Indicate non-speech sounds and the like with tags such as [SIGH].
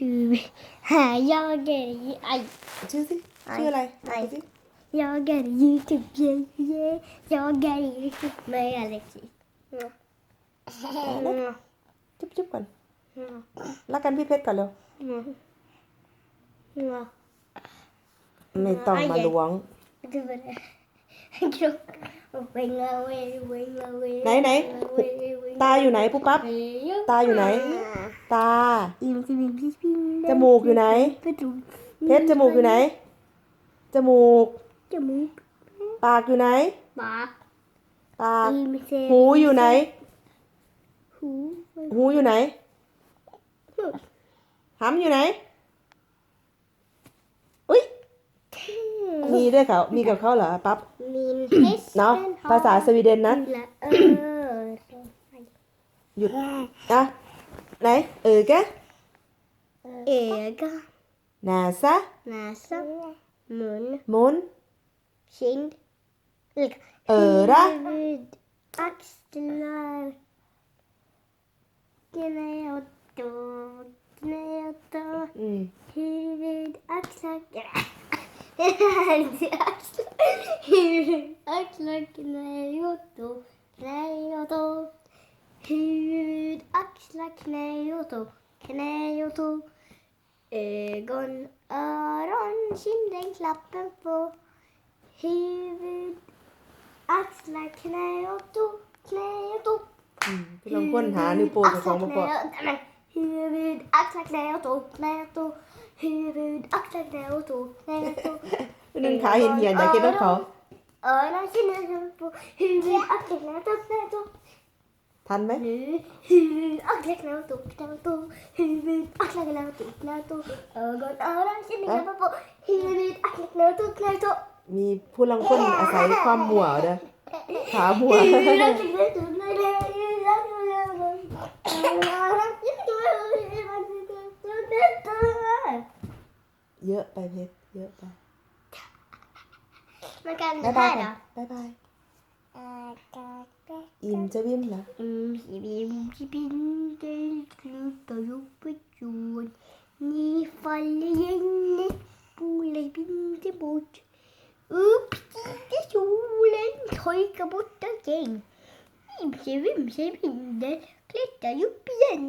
ดูหายอเกรีไอชื่อสิชื่ออะไรไอยอเกรียูทูบเยเยยอเกรียูทูบไม่อะไรสิจุ๊บจุ๊บก่อนรักกันพี่เพชรก่อนเร็วไม่ต้องมาล้วงไหนไหนตาอยู่ไหนปุ๊บปั๊บตาอยู่ไหนตาจมูกอยู่ไหนเพชรจมูกอยู่ไหนจมูกจมูก ปากอยู่ไหน ปากปากหูอยู่ไหน หูหูอยู่ไหนหมอยู่ไหน อุ้ยมีด้วยเขา มีกับเขาเหรอปั๊บเนาะภาษาสวีเดนนะหยุดนะ Nej, öga. Öga. Näsa. Näsa. Mun. Mun. Kind. Öra. Huvud. Axlar. Gnöta. Gnöta. Mm. Huvud. Axlar. Huvud, axlar. [LAUGHS] är axlar. Huvud. Axlar. Gnöta. Gnöta. Huvud. up like y o u t o Kne y o u t o Ögon, öron, kinden, klappen på huvud. Axlar, knä och tå, knä och tå. อืมพี่ลองค้นหานิ้วโป้งกับของมาปอด Huvud, axlar, knä och t o knä och t ด Huvud, axlar, knä och t o knä och t o นึงขาเห็นเหียนอยากเก็บน้ำเขา Öron, kinden, klappen på huvud. Axlar, knä och t o knä och tå. ทันไหมหรื أغلق لما تو كلام تو هيبت أغلق لما تو كلام تو أغن أرام شنو كلام تو هيبت أغلق لما تو كلام تو มีผู้ลังคนอาศัยความมัวเด้อขามัวเยอะไปเพชรเยอะไปมันการได้เหรอบ๊ายบาย 임자빔나 임자빔들 그더육부준 니 팔리엔네 불레빈데 보트 으피데 졸렌 저희가 못하게 임세빔 세빈데 그랬다 육비엔